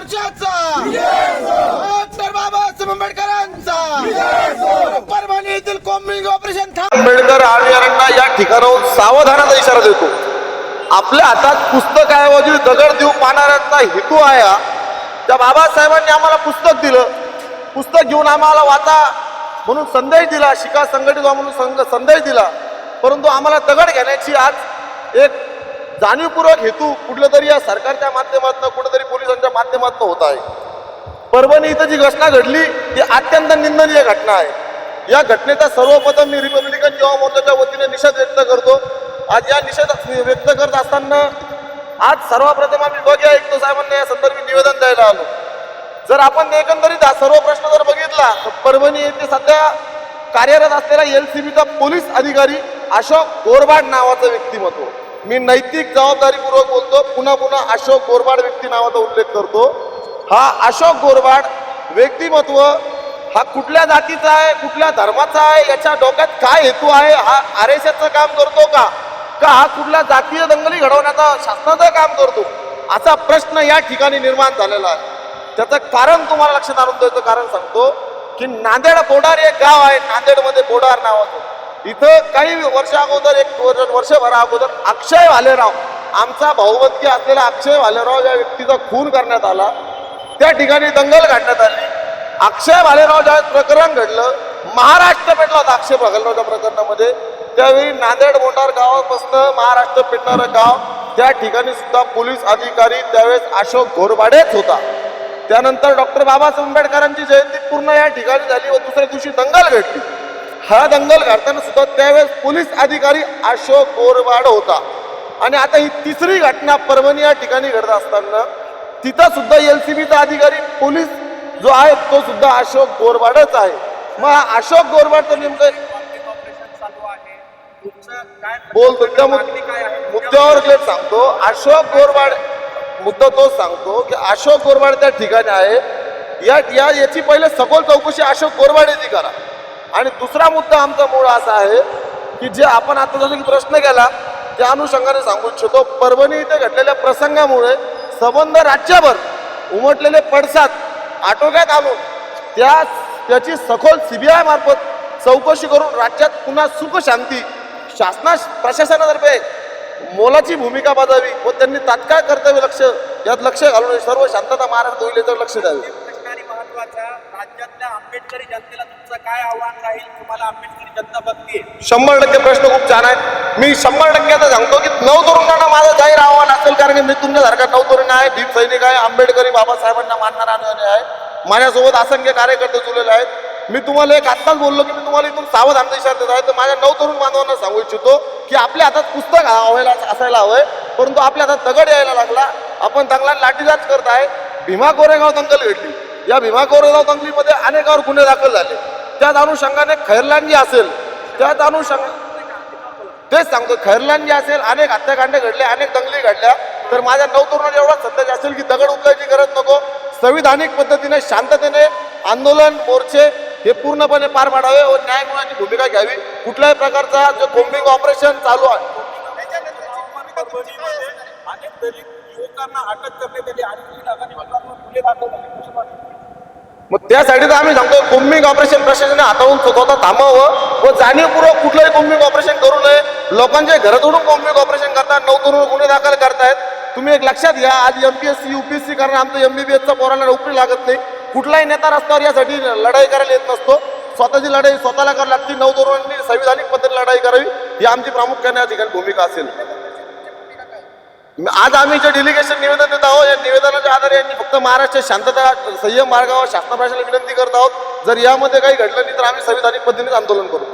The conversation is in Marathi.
मोर्चाचा. डॉक्टर बाबासाहेब आंबेडकरांचा. परभणी येथील कॉम्बिंग ऑपरेशन आंबेडकर आवियांना या ठिकाणाहून सावधानाचा इशारा देतो. आपल्या हातात पुस्तक ऐवजी दगड देऊ पाहणाऱ्यांचा हेतू आहे त्या बाबासाहेबांनी आम्हाला पुस्तक दिलं. पुस्तक घेऊन आम्हाला वाचा म्हणून संदेश दिला शिका संघटित व्हा म्हणून संघ संदेश दिला. परंतु आम्हाला दगड घेण्याची आज एक जाणीवपूर्वक हेतू कुठल्या तरी या सरकारच्या माध्यमातून कुठेतरी माध्यमातून होत आहे. परभणी इथं जी घटना घडली ती अत्यंत निंदनीय घटना आहे. या घटनेचा सर्वप्रथम मी रिपब्लिकन युवा मोर्चाच्या वतीने निषेध व्यक्त करतो. आज या निषेध व्यक्त करत असताना आज सर्वप्रथम आम्ही विभागीय आयुक्त साहेबांना या संदर्भी निवेदन द्यायला आलो. जर आपण एकंदरीत सर्व प्रश्न जर बघितला तर परभणी येथे सध्या कार्यरत असलेला एल सी बीचा पोलीस अधिकारी अशोक गोरबाड नावाचं व्यक्तिमत्व. मी नैतिक जबाबदारीपूर्वक बोलतो. पुन्हा पुन्हा अशोक गोरबाड व्यक्ती नावाचा उल्लेख करतो. हा अशोक गोरबाड व्यक्तिमत्व हा कुठल्या जातीचा आहे कुठल्या धर्माचा आहे याच्या डोक्यात काय हेतू आहे हा आर एस एसचं काम करतो का? का हा कुठल्या जातीय दंगली घडवण्याचा शासनाचं काम करतो? असा प्रश्न या ठिकाणी निर्माण झालेला आहे. त्याचं कारण तुम्हाला लक्षात आणून द्यायचं कारण सांगतो की नांदेड बोडार एक गाव आहे नांदेडमध्ये बोडार नावाचं. इथं काही वर्ष अगोदर एक वर्ष- वर्षभरा अगोदर अक्षय भालेराव आमचा भाऊबंदी असलेला अक्षय भालेराव या व्यक्तीचा खून करण्यात आला. त्या ठिकाणी दंगल काढण्यात आली. अक्षय भालेराव ज्यावेळेस प्रकरण घडलं महाराष्ट्र पेटला होता अक्षय भालेरावच्या प्रकरणामध्ये. त्यावेळी नांदेड मोटार गावापासनं महाराष्ट्र पेटणारं गाव त्या ठिकाणी सुद्धा पोलीस अधिकारी त्यावेळेस अशोक घोरबाडेच होता. त्यानंतर डॉक्टर बाबासाहेब आंबेडकरांची जयंती पूर्ण या ठिकाणी झाली व दुसऱ्या दिवशी दंगल घडली. हा दंगल घडताना सुद्धा त्यावेळेस पोलीस अधिकारी अशोक गोरवाड होता. आणि आता ही तिसरी घटना परभणी या ठिकाणी घडत असताना तिथं सुद्धा एल सी बीचा अधिकारी पोलीस जो आहे तो सुद्धा अशोक गोरवाडच आहे. मग हा अशोक गोरवाडचं नेमकं ऑपरेशन चालू आहे तुमचं काय बोलतो त्या आहे मुद्द्यावर सांगतो. अशोक गोरवाड मुद्दा तोच सांगतो की अशोक गोरवाड त्या ठिकाणी आहे. या या याची पहिले सखोल चौकशी अशोक गोरवाडेची करा. आणि दुसरा मुद्दा आमचा मूळ असा आहे की जे आपण आता जसं प्रश्न केला त्या अनुषंगाने सांगू इच्छितो परभणी इथे घडलेल्या प्रसंगामुळे संबंध राज्यभर उमटलेले पडसाद आटोक्यात आणून त्या त्याची सखोल सीबीआय मार्फत चौकशी करून राज्यात पुन्हा सुख शांती शासना प्रशासनातर्फे मोलाची भूमिका बजावी व त्यांनी तात्काळ कर्तव्य लक्ष यात लक्ष घालून सर्व शांतता महाराष्ट्र होईल याच्यावर लक्ष द्यावे. राज्यातल्या आंबेडकरी जनतेला तुमचं काय आव्हान राहील? तुम्हाला आंबेडकरी जनता बघते शंभर टक्के प्रश्न खूप छान आहे. मी शंभर टक्क्याचा सांगतो की नऊ तरुणांना माझं जाहीर आव्हान असेल कारण की मी तुमच्यासारखा नऊ तरुण आहे भीम सैनिक आहे आंबेडकरी बाबासाहेबांना मानणारा आहे. माझ्यासोबत असंख्य कार्यकर्ते जुळलेले आहेत. मी तुम्हाला एक आत्ताच बोललो की मी तुम्हाला इथून सावधान इशारा देत आहे. तर माझ्या नऊ तरुण बांधवांना सांगू इच्छितो की आपल्या हातात पुस्तक व्हायला असायला हवंय परंतु आपल्या हातात दगड यायला लागला. आपण चांगला लाठीचार्ज करत आहे. भीमा कोरेगाव दंगल घडली. या भीमा कोरेगाव दंगलीमध्ये अनेकावर गुन्हे दाखल झाले. त्याच अनुषंगाने खैरलांजी असेल त्या अनुषंग तेच सांगतो खैरलांजी असेल अनेक हत्याकांडे घडले अनेक दंगली घडल्या तर माझ्या नऊ तरुणांना एवढा संदेश असेल की दगड उचलायची गरज नको. संविधानिक पद्धतीने शांततेने आंदोलन मोर्चे हे पूर्णपणे पार पाडावे व न्याय मिळवण्याची भूमिका घ्यावी. कुठल्याही प्रकारचा जो कोम्बिंग ऑपरेशन चालू आहे. अनेक दलित युवकांना अटक करण्यात आली आणि दाखवली गुन्हे दाखल झाले. मग त्यासाठी तर आम्ही सांगतो कुंभिंग ऑपरेशन प्रशासनाने हातावून स्वतः थांबावं व जाणीवपूर्वक कुठलंही कुंभिंग ऑपरेशन करू नये. लोकांच्या घरातून कुंभिंग ऑपरेशन करतात नऊ तरुण गुन्हे दाखल करतायत. तुम्ही एक लक्षात घ्या आज M B S C U P S C कारण आमचं एम बी बी एसचा पोरांना नोकरी लागत नाही. कुठलाही नेता रस्त्यावर यासाठी लढाई करायला येत नसतो. स्वतःची लढाई स्वतःला करावी लागते. नऊ तरुणांनी संविधानिक पद्धतीने लढाई करावी. ही आमची प्रामुख्याने या ठिकाणी भूमिका असेल. आज आम्ही जे डेलिगेशन निवेदन देत आहोत या निवेदनाच्या आधारे यांनी फक्त महाराष्ट्र शांतता संयम मार्गावर शासन भाषेला विनंती करत आहोत. जर यामध्ये काही घडलं नाही तर आम्ही संविधानिक पद्धतीने आंदोलन करू.